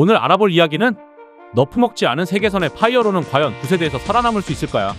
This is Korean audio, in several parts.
오늘 알아볼 이야기는 너프 먹지 않은 세계선의 파이어로는 과연 9세대에서 살아남을 수 있을까요?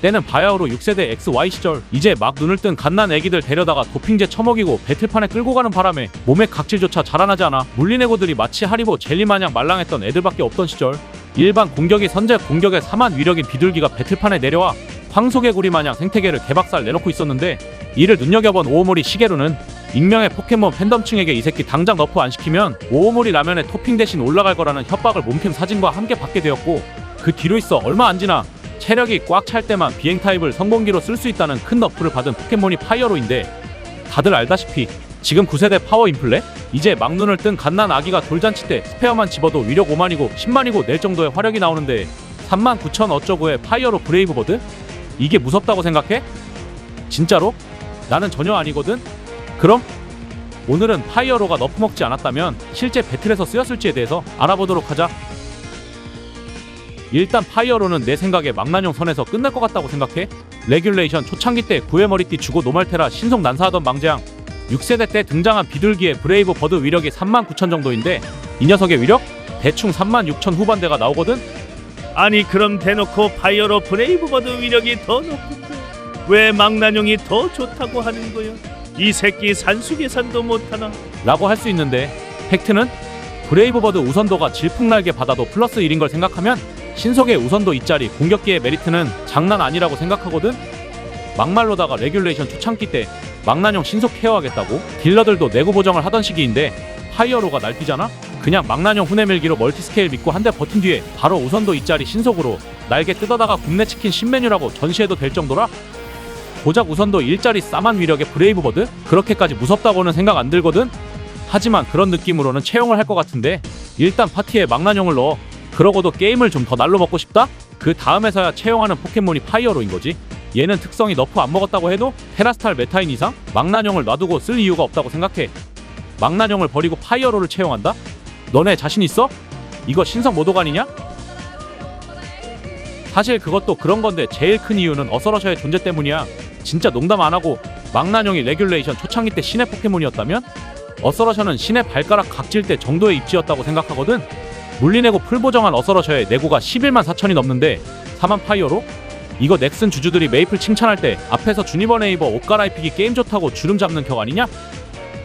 때는 바야흐로 6세대 XY 시절 이제 막 눈을 뜬 갓난 애기들 데려다가 도핑제 처먹이고 배틀판에 끌고 가는 바람에 몸의 각질조차 자라나지 않아 물린 애고들이 마치 하리보 젤리 마냥 말랑했던 애들밖에 없던 시절 일반 공격이 선제 공격의 사만 위력인 비둘기가 배틀판에 내려와 황소개구리 마냥 생태계를 개박살 내놓고 있었는데 이를 눈여겨본 오오모리 시게루는 익명의 포켓몬 팬덤층에게 이 새끼 당장 너프 안 시키면 오오모리 라면에 토핑 대신 올라갈 거라는 협박을 몸캠 사진과 함께 받게 되었고 그 뒤로 있어 얼마 안 지나 체력이 꽉 찰 때만 비행 타입을 성공기로 쓸 수 있다는 큰 너프를 받은 포켓몬이 파이어로인데 다들 알다시피 지금 9세대 파워 인플레? 이제 막 눈을 뜬 갓난 아기가 돌잔치 때 스페어만 집어도 위력 5만이고 10만이고 낼 정도의 화력이 나오는데 3만 9천 어쩌고의 파이어로 브레이브버드? 이게 무섭다고 생각해? 진짜로? 나는 전혀 아니거든? 그럼 오늘은 파이어로가 너프 먹지 않았다면 실제 배틀에서 쓰였을지에 대해서 알아보도록 하자. 일단 파이어로는 내 생각에 망나뇽 선에서 끝날 것 같다고 생각해. 레귤레이션 초창기 때 구회 머리띠 주고 노말테라 신속 난사하던 망재양 6세대 때 등장한 비둘기의 브레이브 버드 위력이 3만 9천 정도인데 이 녀석의 위력? 대충 3만 6천 후반대가 나오거든? 아니 그럼 대놓고 파이어로 브레이브 버드 위력이 더 높은데 왜 망나뇽이 더 좋다고 하는 거야? 이 새끼 산수 계산도 못하나? 라고 할 수 있는데 팩트는 브레이브버드 우선도가 질풍날개 받아도 플러스 1인 걸 생각하면 신속의 우선도 2짜리 공격기의 메리트는 장난 아니라고 생각하거든? 막말로다가 레귤레이션 초창기 때 망나뇽 신속 케어하겠다고 딜러들도 내구 보정을 하던 시기인데 파이어로가 날뛰잖아? 그냥 망나뇽 후네밀기로 멀티스케일 믿고 한 대 버틴 뒤에 바로 우선도 2짜리 신속으로 날개 뜯어다가 굽네 치킨 신메뉴라고 전시해도 될 정도라? 고작 우선도 1짜리 싸만 위력의 브레이브버드? 그렇게까지 무섭다고는 생각 안 들거든? 하지만 그런 느낌으로는 채용을 할 것 같은데 일단 파티에 망나뇽을 넣어 그러고도 게임을 좀 더 날로 먹고 싶다? 그 다음에서야 채용하는 포켓몬이 파이어로인 거지 얘는 특성이 너프 안 먹었다고 해도 테라스탈 메타인 이상 망나뇽을 놔두고 쓸 이유가 없다고 생각해 망나뇽을 버리고 파이어로를 채용한다? 너네 자신 있어? 이거 신성 모도관이냐? 사실 그것도 그런 건데 제일 큰 이유는 어서러셔의 존재 때문이야 진짜 농담 안 하고 망나뇽이 레귤레이션 초창기 때 신의 포켓몬이었다면 어서러셔는 신의 발가락 각질 때 정도의 입지였다고 생각하거든. 물리내고 풀보정한 어서러셔의 내고가 11만 4천이 넘는데 4만 파이어로? 이거 넥슨 주주들이 메이플 칭찬할 때 앞에서 주니버 네이버 옷 갈아입히기 게임 좋다고 주름 잡는 격 아니냐?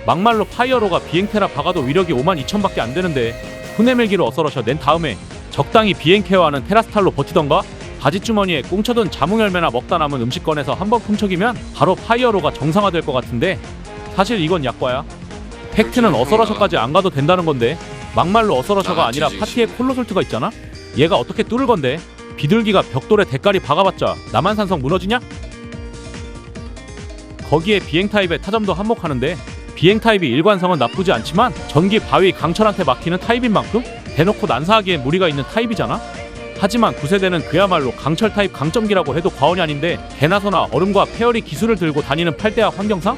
막말로 파이어로가 비행테라 박아도 위력이 5만 2천밖에 안 되는데 후네밀기로 어서러셔 낸 다음에 적당히 비행 케어하는 테라스탈로 버티던가 바지주머니에 꽁쳐둔 자몽열매나 먹다 남은 음식 꺼내서 한번 훔쳐기면 바로 파이어로가 정상화될 것 같은데 사실 이건 약과야. 팩트는 어서러셔까지 안 가도 된다는 건데 막말로 어서러셔가 아니라 파티에 콜로솔트가 있잖아? 얘가 어떻게 뚫을 건데? 비둘기가 벽돌에 대가리 박아봤자 남한산성 무너지냐? 거기에 비행 타입의 타점도 한몫하는데 비행 타입이 일관성은 나쁘지 않지만 전기 바위 강철한테 막히는 타입인 만큼 대놓고 난사하기에 무리가 있는 타입이잖아? 하지만 9세대는 그야말로 강철 타입 강점기라고 해도 과언이 아닌데 개나소나 얼음과 페어리 기술을 들고 다니는 팔대학 환경상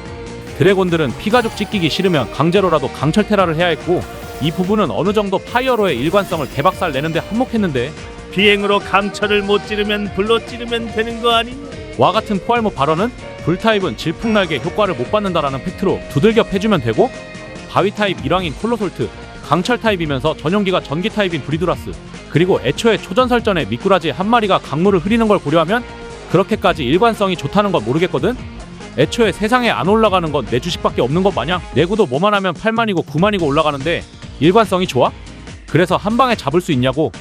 드래곤들은 피가죽 찢기기 싫으면 강제로라도 강철 테라를 해야 했고 이 부분은 어느 정도 파이어로의 일관성을 개박살 내는데 한몫했는데 비행으로 강철을 못 찌르면 불로 찌르면 되는 거 아니냐? 와 같은 포알모 발언은 불타입은 질풍날개 효과를 못 받는다라는 팩트로 두들겨 패주면 되고 바위 타입 일왕인 콜로솔트 강철 타입이면서 전용기가 전기 타입인 브리두라스 그리고 애초에 초전 설전에 미꾸라지 한 마리가 강물을 흐리는 걸 고려하면 그렇게까지 일관성이 좋다는 건 모르겠거든? 애초에 세상에 안 올라가는 건 내 주식밖에 없는 것 마냥 내구도 뭐만 하면 8만이고 9만이고 올라가는데 일관성이 좋아? 그래서 한 방에 잡을 수 있냐고?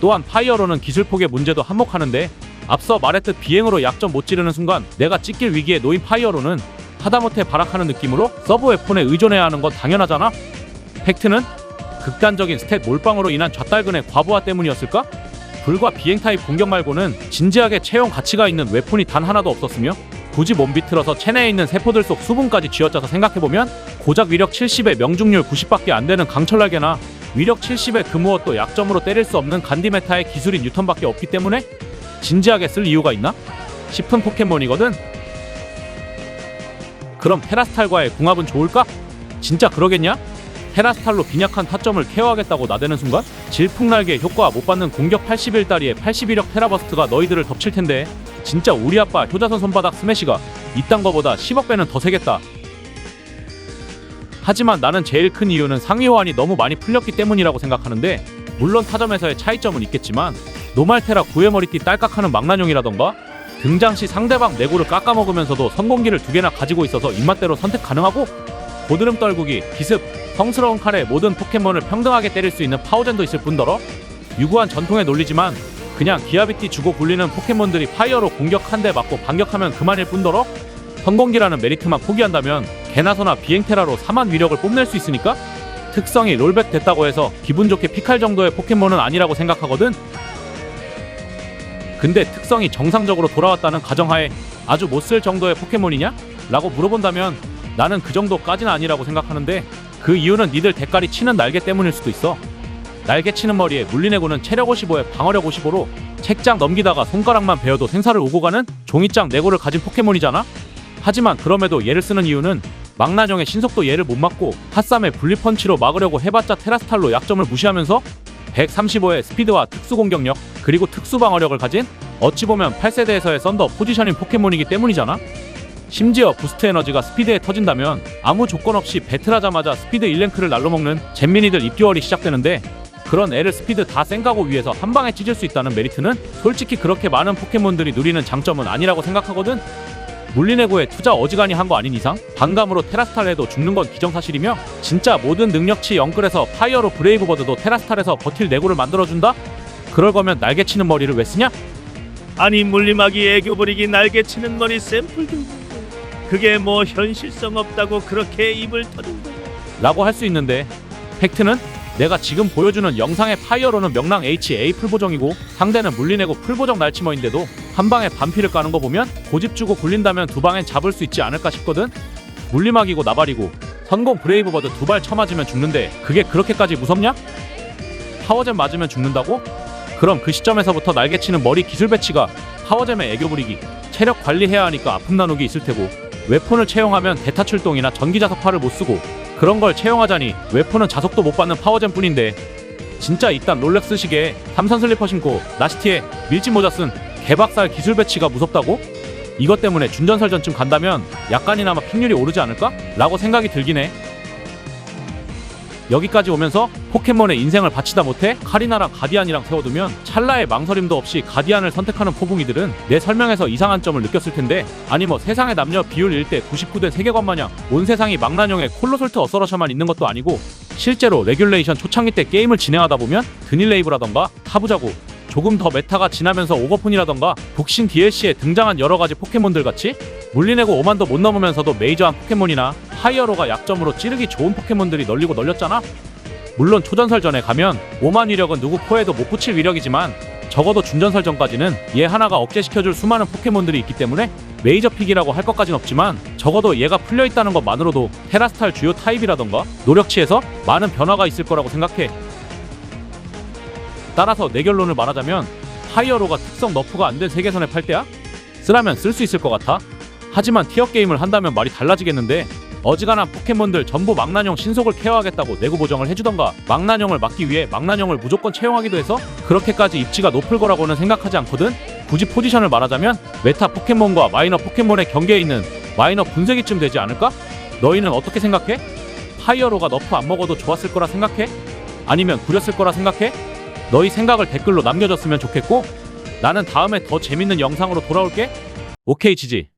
또한 파이어로는 기술 폭의 문제도 한몫하는데 앞서 말했듯 비행으로 약점 못 지르는 순간 내가 찢길 위기에 놓인 파이어로는 하다못해 발악하는 느낌으로 서브 웨폰에 의존해야 하는 건 당연하잖아? 팩트는 극단적인 스탯 몰빵으로 인한 좌달근의 과부하 때문이었을까? 불과 비행 타입 공격 말고는 진지하게 채용 가치가 있는 웨폰이 단 하나도 없었으며 굳이 몸 비틀어서 체내에 있는 세포들 속 수분까지 쥐어짜서 생각해보면 고작 위력 70에 명중률 90밖에 안 되는 강철날개나 위력 70의 금우엇도 약점으로 때릴 수 없는 간디메타의 기술인 뉴턴밖에 없기 때문에 진지하게 쓸 이유가 있나? 싶은 포켓몬이거든. 그럼 테라스탈과의 궁합은 좋을까? 진짜 그러겠냐? 테라스탈로 빈약한 타점을 케어하겠다고 나대는 순간 질풍날개 효과 못 받는 공격 81 다리에 81력 테라버스트가 너희들을 덮칠 텐데 진짜 우리 아빠 효자선 손바닥 스매시가 이딴 거보다 10억 배는 더 세겠다. 하지만 나는 제일 큰 이유는 상위 호환이 너무 많이 풀렸기 때문이라고 생각하는데 물론 타점에서의 차이점은 있겠지만 노말테라 구해머리띠 딸깍하는 망나뇽이라던가 등장 시 상대방 내구를 깎아먹으면서도 성공기를 두 개나 가지고 있어서 입맛대로 선택 가능하고 고드름 떨구기, 기습, 성스러운 칼에 모든 포켓몬을 평등하게 때릴 수 있는 파워젠도 있을 뿐더러 유구한 전통의 논리지만 그냥 기아비티 주고 굴리는 포켓몬들이 파이어로 공격 한 대 맞고 반격하면 그만일 뿐더러 성공기라는 메리트만 포기한다면 개나소나 비행테라로 4만 위력을 뽐낼 수 있으니까 특성이 롤백 됐다고 해서 기분 좋게 픽할 정도의 포켓몬은 아니라고 생각하거든. 근데 특성이 정상적으로 돌아왔다는 가정하에 아주 못 쓸 정도의 포켓몬이냐? 라고 물어본다면 나는 그 정도까지는 아니라고 생각하는데 그 이유는 니들 대가리 치는 날개 때문일 수도 있어. 날개 치는 머리에 물리내고는 체력 55에 방어력 55로 책장 넘기다가 손가락만 베어도 생사를 오고 가는 종이장 내고를 가진 포켓몬이잖아? 하지만 그럼에도 얘를 쓰는 이유는 망나뇽의 신속도 얘를 못 막고 핫삼의 분리펀치로 막으려고 해봤자 테라스탈로 약점을 무시하면서 135의 스피드와 특수 공격력 그리고 특수 방어력을 가진 어찌 보면 8세대에서의 썬더 포지션인 포켓몬이기 때문이잖아. 심지어 부스트 에너지가 스피드에 터진다면 아무 조건 없이 배틀하자마자 스피드 1랭크를 날로먹는 잼민이들 입듀얼이 시작되는데 그런 애를 스피드 다 쌩가고 위해서 한 방에 찢을 수 있다는 메리트는 솔직히 그렇게 많은 포켓몬들이 누리는 장점은 아니라고 생각하거든. 물리내고에 투자 어지간히 한 거 아닌 이상 반감으로 테라스탈에도 죽는 건 기정사실이며 진짜 모든 능력치 영끌에서 파이어로 브레이브버드도 테라스탈에서 버틸 내고를 만들어준다? 그럴 거면 날개치는 머리를 왜 쓰냐? 아니 물리막이 애교 부리기 날개치는 머리 샘플도 있는데 그게 뭐 현실성 없다고 그렇게 입을 터는 거야 라고 할 수 있는데 팩트는 내가 지금 보여주는 영상의 파이어로는 명랑 HA 풀보정이고 상대는 물리내고 풀보정 날치머인데도 한 방에 반피를 까는 거 보면 고집 주고 굴린다면 두 방엔 잡을 수 있지 않을까 싶거든 물리막이고 나발이고 선공 브레이브버드 두 발 쳐맞으면 죽는데 그게 그렇게까지 무섭냐? 파워잼 맞으면 죽는다고? 그럼 그 시점에서부터 날개치는 머리 기술 배치가 파워잼의 애교 부리기 체력 관리해야 하니까 아픔 나누기 있을 테고 웨폰을 채용하면 대타 출동이나 전기 자석파를 못 쓰고 그런 걸 채용하자니 웨폰은 자석도 못 받는 파워잼 뿐인데 진짜 이딴 롤렉스 시계에 삼선 슬리퍼 신고 나시티에 밀짚 모자 쓴 개박살 기술 배치가 무섭다고? 이것 때문에 준전설전쯤 간다면 약간이나마 픽률이 오르지 않을까? 라고 생각이 들긴 해 여기까지 오면서 포켓몬의 인생을 바치다 못해 카리나랑 가디안이랑 세워두면 찰나의 망설임도 없이 가디안을 선택하는 포붕이들은 내 설명에서 이상한 점을 느꼈을 텐데 아니 뭐 세상의 남녀 비율 1대 99대 세계관 마냥 온 세상이 망나뇽의 콜로솔트 어서러셔만 있는 것도 아니고 실제로 레귤레이션 초창기 때 게임을 진행하다 보면 드닐레이브라던가 타부자고 조금 더 메타가 지나면서 오버폰이라던가 복신 DLC에 등장한 여러 가지 포켓몬들 같이 물리내고 5만도 못 넘으면서도 메이저한 포켓몬이나 하이어로가 약점으로 찌르기 좋은 포켓몬들이 널리고 널렸잖아. 물론 초전설전에 가면 5만 위력은 누구 코에도 못 붙일 위력이지만 적어도 준전설전까지는 얘 하나가 억제시켜줄 수많은 포켓몬들이 있기 때문에 메이저 픽이라고 할 것까진 없지만 적어도 얘가 풀려있다는 것만으로도 테라스탈 주요 타입이라던가 노력치에서 많은 변화가 있을 거라고 생각해. 따라서 내 결론을 말하자면 하이어로가 특성 너프가 안 된 세계선의 팔대야? 쓰라면 쓸 수 있을 것 같아. 하지만 티어 게임을 한다면 말이 달라지겠는데 어지간한 포켓몬들 전부 망나뇽 신속을 케어하겠다고 내구 보정을 해주던가 망나뇽을 막기 위해 망나뇽을 무조건 채용하기도 해서 그렇게까지 입지가 높을 거라고는 생각하지 않거든 굳이 포지션을 말하자면 메타 포켓몬과 마이너 포켓몬의 경계에 있는 마이너 분쇄기쯤 되지 않을까? 너희는 어떻게 생각해? 파이어로가 너프 안 먹어도 좋았을 거라 생각해? 아니면 구렸을 거라 생각해? 너희 생각을 댓글로 남겨줬으면 좋겠고 나는 다음에 더 재밌는 영상으로 돌아올게. 오케이 지지